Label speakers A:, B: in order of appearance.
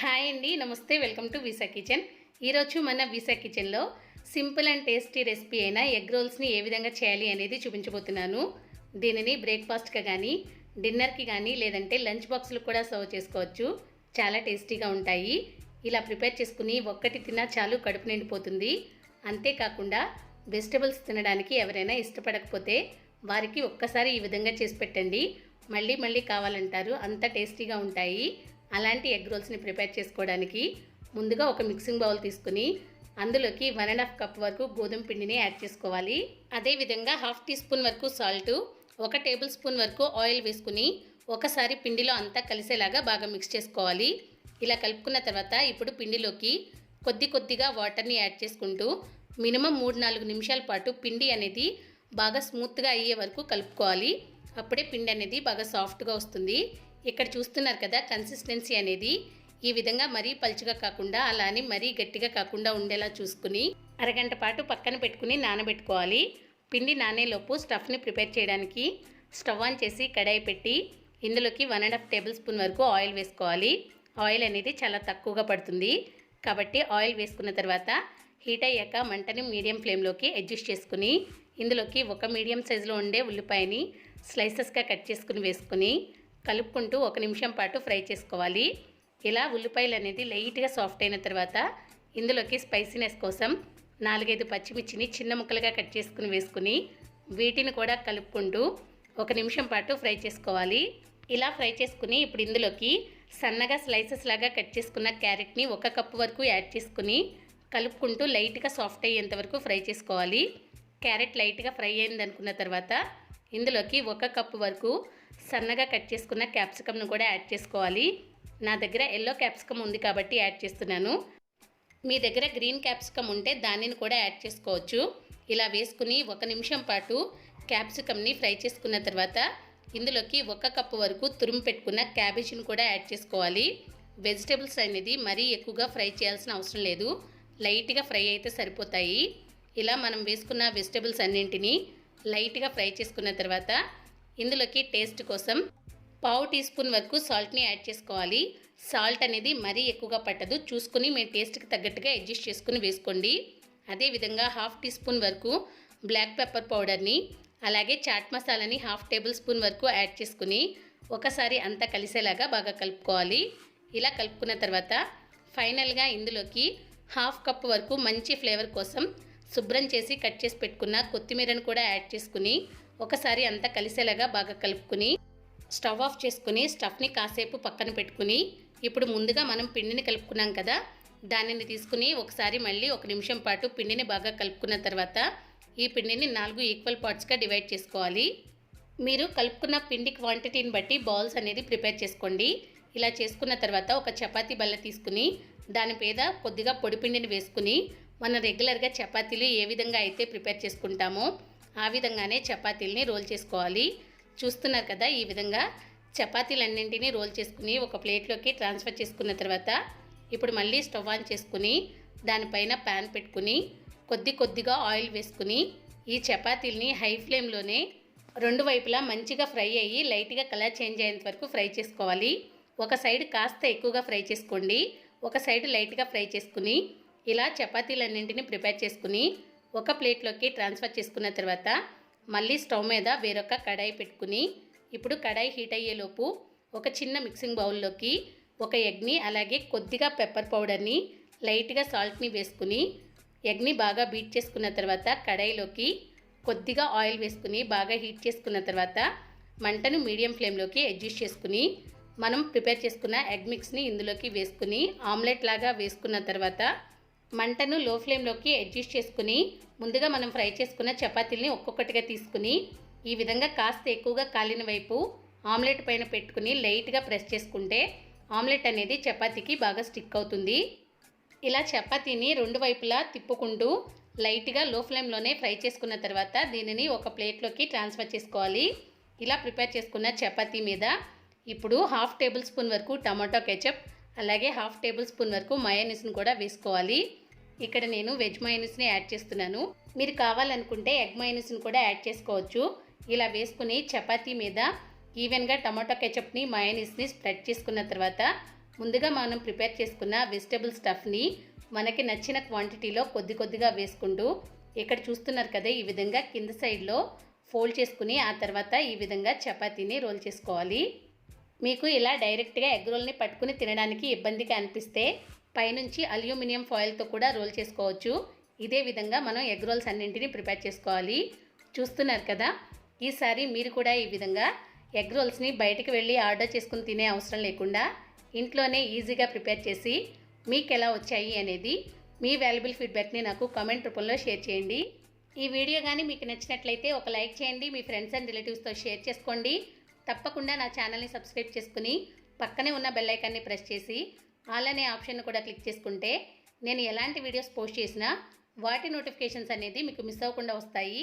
A: Hi అండి నమస్తే welcome to visa kitchen. ఈరోజు మన విసా కిచెన్లో సింపుల్ అండ్ టేస్టీ రెసిపీ అయిన ఎగ్ రోల్స్ని ఏ విధంగా చేయాలి అనేది చూపించబోతున్నాను. దీనిని బ్రేక్ఫాస్ట్గా కానీ డిన్నర్కి కానీ లేదంటే లంచ్ బాక్స్లు కూడా సర్వ్ చేసుకోవచ్చు. చాలా టేస్టీగా ఉంటాయి. ఇలా ప్రిపేర్ చేసుకుని ఒక్కటి తిన్నా చాలు కడుపు నిండిపోతుంది. అంతేకాకుండా వెజిటబుల్స్ తినడానికి ఎవరైనా ఇష్టపడకపోతే వారికి ఒక్కసారి ఈ విధంగా చేసి పెట్టండి. మళ్ళీ మళ్ళీ కావాలంటారు. అంత టేస్టీగా ఉంటాయి. అలాంటి ఎగ్ రోల్స్ని ప్రిపేర్ చేసుకోవడానికి ముందుగా ఒక మిక్సింగ్ బౌల్ తీసుకుని అందులోకి వన్ అండ్ హాఫ్ కప్ వరకు గోధుమ పిండిని యాడ్ చేసుకోవాలి. అదేవిధంగా హాఫ్ టీ స్పూన్ వరకు సాల్ట్ ఒక టేబుల్ స్పూన్ వరకు ఆయిల్ వేసుకుని ఒకసారి పిండిలో అంతా కలిసేలాగా బాగా మిక్స్ చేసుకోవాలి. ఇలా కలుపుకున్న తర్వాత ఇప్పుడు పిండిలోకి కొద్ది కొద్దిగా వాటర్ని యాడ్ చేసుకుంటూ మినిమం మూడు నాలుగు నిమిషాల పాటు పిండి అనేది బాగా స్మూత్గా అయ్యే వరకు కలుపుకోవాలి. అప్పుడే పిండి అనేది బాగా సాఫ్ట్గా వస్తుంది. ఇక్కడ చూస్తున్నారు కదా కన్సిస్టెన్సీ అనేది ఈ విధంగా మరీ పలుచగా కాకుండా అలా అని మరీ గట్టిగా కాకుండా ఉండేలా చూసుకుని అరగంట పాటు పక్కన పెట్టుకుని నానబెట్టుకోవాలి. పిండి నానేలోపు స్టఫ్ని ప్రిపేర్ చేయడానికి స్టవ్ ఆన్ చేసి కడాయి పెట్టి ఇందులోకి one and half tablespoon వరకు ఆయిల్ వేసుకోవాలి. ఆయిల్ అనేది చాలా తక్కువగా పడుతుంది. కాబట్టి ఆయిల్ వేసుకున్న తర్వాత హీట్ అయ్యాక మంటని మీడియం ఫ్లేమ్లోకి అడ్జస్ట్ చేసుకుని ఇందులోకి ఒక మీడియం సైజులో ఉండే ఉల్లిపాయని స్లైసెస్గా కట్ చేసుకుని వేసుకుని కలుపుకుంటూ ఒక నిమిషం పాటు ఫ్రై చేసుకోవాలి. ఇలా ఉల్లిపాయలు అనేది లైట్గా సాఫ్ట్ అయిన తర్వాత ఇందులోకి స్పైసీనెస్ కోసం నాలుగైదు పచ్చిమిర్చిని చిన్న ముక్కలుగా కట్ చేసుకుని వేసుకుని వీటిని కూడా కలుపుకుంటూ ఒక నిమిషం పాటు ఫ్రై చేసుకోవాలి. ఇలా ఫ్రై చేసుకుని ఇప్పుడు ఇందులోకి సన్నగా స్లైసెస్ లాగా కట్ చేసుకున్న క్యారెట్ని ఒక కప్పు వరకు యాడ్ చేసుకుని కలుపుకుంటూ లైట్గా సాఫ్ట్ అయ్యేంత వరకు ఫ్రై చేసుకోవాలి. క్యారెట్ లైట్గా ఫ్రై అయింది అనుకున్న తర్వాత ఇందులోకి ఒక కప్పు వరకు సన్నగా కట్ చేసుకున్న క్యాప్సికమ్ను కూడా యాడ్ చేసుకోవాలి. నా దగ్గర ఎల్లో క్యాప్సికమ్ ఉంది కాబట్టి యాడ్ చేస్తున్నాను. మీ దగ్గర గ్రీన్ క్యాప్సికమ్ ఉంటే దానిని కూడా యాడ్ చేసుకోవచ్చు. ఇలా వేసుకుని ఒక నిమిషం పాటు క్యాప్సికమ్ని ఫ్రై చేసుకున్న తర్వాత ఇందులోకి ఒక కప్పు వరకు తురుము పెట్టుకున్న క్యాబేజీని కూడా యాడ్ చేసుకోవాలి. వెజిటేబుల్స్ అనేది మరీ ఎక్కువగా ఫ్రై చేయాల్సిన అవసరం లేదు. లైట్గా ఫ్రై అయితే సరిపోతాయి. ఇలా మనం వేసుకున్న వెజిటేబుల్స్ అన్నింటినీ లైట్గా ఫ్రై చేసుకున్న తర్వాత ఇందులోకి టేస్ట్ కోసం పావు టీ స్పూన్ వరకు సాల్ట్ని యాడ్ చేసుకోవాలి. సాల్ట్ అనేది మరీ ఎక్కువగా పట్టదు. చూసుకుని మీ టేస్ట్కి తగ్గట్టుగా అడ్జస్ట్ చేసుకుని వేసుకోండి. అదేవిధంగా హాఫ్ టీ స్పూన్ వరకు బ్లాక్ పెప్పర్ పౌడర్ని అలాగే చాట్ మసాలాని హాఫ్ టేబుల్ స్పూన్ వరకు యాడ్ చేసుకుని ఒకసారి అంతా కలిసేలాగా బాగా కలుపుకోవాలి. ఇలా కలుపుకున్న తర్వాత ఫైనల్గా ఇందులోకి హాఫ్ కప్ వరకు మంచి ఫ్లేవర్ కోసం శుభ్రం చేసి కట్ చేసి పెట్టుకున్న కొత్తిమీరను కూడా యాడ్ చేసుకుని ఒకసారి అంతా కలిసేలాగా బాగా కలుపుకుని స్టవ్ ఆఫ్ చేసుకుని స్టఫ్ని కాసేపు పక్కన పెట్టుకుని ఇప్పుడు ముందుగా మనం పిండిని కలుపుకున్నాం కదా దానిని తీసుకుని ఒకసారి మళ్ళీ ఒక నిమిషం పాటు పిండిని బాగా కలుపుకున్న తర్వాత ఈ పిండిని నాలుగు ఈక్వల్ పార్ట్స్గా డివైడ్ చేసుకోవాలి. మీరు కలుపుకున్న పిండి క్వాంటిటీని బట్టి బాల్స్ అనేది ప్రిపేర్ చేసుకోండి. ఇలా చేసుకున్న తర్వాత ఒక చపాతీ బల్ల తీసుకుని దాని మీద కొద్దిగా పొడి పిండిని వేసుకుని మనం రెగ్యులర్గా చపాతీలు ఏ విధంగా అయితే ప్రిపేర్ చేసుకుంటామో ఆ విధంగానే చపాతీలని రోల్ చేసుకోవాలి. చూస్తున్నారు కదా ఈ విధంగా చపాతీలన్నింటినీ రోల్ చేసుకుని ఒక ప్లేట్లోకి ట్రాన్స్ఫర్ చేసుకున్న తర్వాత ఇప్పుడు మళ్ళీ స్టవ్ ఆన్ చేసుకుని దానిపైన ప్యాన్ పెట్టుకుని కొద్ది కొద్దిగా ఆయిల్ వేసుకుని ఈ చపాతీలని హై ఫ్లేమ్లోనే రెండు వైపులా మంచిగా ఫ్రై అయ్యి లైట్గా కలర్ చేంజ్ అయ్యేంత వరకు ఫ్రై చేసుకోవాలి. ఒక సైడ్ కాస్త ఎక్కువగా ఫ్రై చేసుకోండి. ఒక సైడ్ లైట్గా ఫ్రై చేసుకుని ఇలా చపాతీలన్నింటినీ ప్రిపేర్ చేసుకుని ఒక ప్లేట్లోకి ట్రాన్స్ఫర్ చేసుకున్న తర్వాత మళ్ళీ స్టవ్ మీద వేరొక కడాయి పెట్టుకుని ఇప్పుడు కడాయి హీట్ అయ్యేలోపు ఒక చిన్న మిక్సింగ్ బౌల్లోకి ఒక ఎగ్ని అలాగే కొద్దిగా పెప్పర్ పౌడర్ని లైట్గా సాల్ట్ని వేసుకుని ఎగ్ని బాగా బీట్ చేసుకున్న తర్వాత కడాయిలోకి కొద్దిగా ఆయిల్ వేసుకుని బాగా హీట్ చేసుకున్న తర్వాత మంటను మీడియం ఫ్లేమ్లోకి అడ్జస్ట్ చేసుకుని మనం ప్రిపేర్ చేసుకున్న ఎగ్ మిక్స్ని ఇందులోకి వేసుకుని ఆమ్లెట్ లాగా వేసుకున్న తర్వాత మంటను లో ఫ్లేమ్లోకి అడ్జస్ట్ చేసుకుని ముందుగా మనం ఫ్రై చేసుకున్న చపాతీల్ని ఒక్కొక్కటిగా తీసుకుని ఈ విధంగా కాస్త ఎక్కువగా కాలిన వైపు ఆమ్లెట్ పైన పెట్టుకుని లైట్గా ప్రెస్ చేసుకుంటే ఆమ్లెట్ అనేది చపాతీకి బాగా స్టిక్ అవుతుంది. ఇలా చపాతీని రెండు వైపులా తిప్పుకుంటూ లైట్గా లో ఫ్లేమ్లోనే ఫ్రై చేసుకున్న తర్వాత దీనిని ఒక ప్లేట్లోకి ట్రాన్స్ఫర్ చేసుకోవాలి. ఇలా ప్రిపేర్ చేసుకున్న చపాతీ మీద ఇప్పుడు హాఫ్ టేబుల్ స్పూన్ వరకు టమాటో కెచప్ అలాగే హాఫ్ టేబుల్ స్పూన్ వరకు మయోనీస్ని కూడా వేసుకోవాలి. ఇక్కడ నేను వెజ్ మైనస్ని యాడ్ చేస్తున్నాను. మీరు కావాలనుకుంటే ఎగ్ మైనస్ని కూడా యాడ్ చేసుకోవచ్చు. ఇలా వేసుకుని చపాతీ మీద ఈవెన్గా టమాటో కెచప్ని మయోనీస్ని స్ప్రెడ్ చేసుకున్న తర్వాత ముందుగా మనం ప్రిపేర్ చేసుకున్న వెజిటబుల్ స్టఫ్ని మనకి నచ్చిన క్వాంటిటీలో కొద్ది కొద్దిగా వేసుకుంటూ ఇక్కడ చూస్తున్నారు కదా ఈ విధంగా కింద సైడ్లో ఫోల్డ్ చేసుకుని ఆ తర్వాత ఈ విధంగా చపాతీని రోల్ చేసుకోవాలి. మీకు ఇలా డైరెక్ట్గా ఎగ్ రోల్ని పట్టుకుని తినడానికి ఇబ్బందిగా అనిపిస్తే పైనుంచి అల్యూమినియం ఫాయిల్తో కూడా రోల్ చేసుకోవచ్చు. ఇదే విధంగా మనం ఎగ్ రోల్స్ అన్నింటినీ ప్రిపేర్ చేసుకోవాలి. చూస్తున్నారు కదా? ఈసారి మీరు కూడా ఈ విధంగా ఎగ్ రోల్స్ని బయటికి వెళ్ళి ఆర్డర్ చేసుకుని తినే అవసరం లేకుండా ఇంట్లోనే ఈజీగా ప్రిపేర్ చేసి మీకు ఎలా వచ్చాయి అనేది మీ వాల్యుబుల్ ఫీడ్బ్యాక్ని నాకు కామెంట్ రూపంలో షేర్ చేయండి. ఈ వీడియో కానీ మీకు నచ్చినట్లయితే ఒక లైక్ చేయండి మీ ఫ్రెండ్స్ అండ్ రిలేటివ్స్తో షేర్ చేసుకోండి. తప్పకుండా నా ఛానల్ని సబ్స్క్రైబ్ చేసుకుని పక్కనే ఉన్న బెల్ ఐకాన్ని ప్రెస్ చేసి ఆల్ అనే ఆప్షన్ కూడా క్లిక్ చేసుకుంటే నేను ఎలాంటి వీడియోస్ పోస్ట్ చేసినా వాటి నోటిఫికేషన్స్ అనేది మీకు మిస్ అవ్వకుండా వస్తాయి.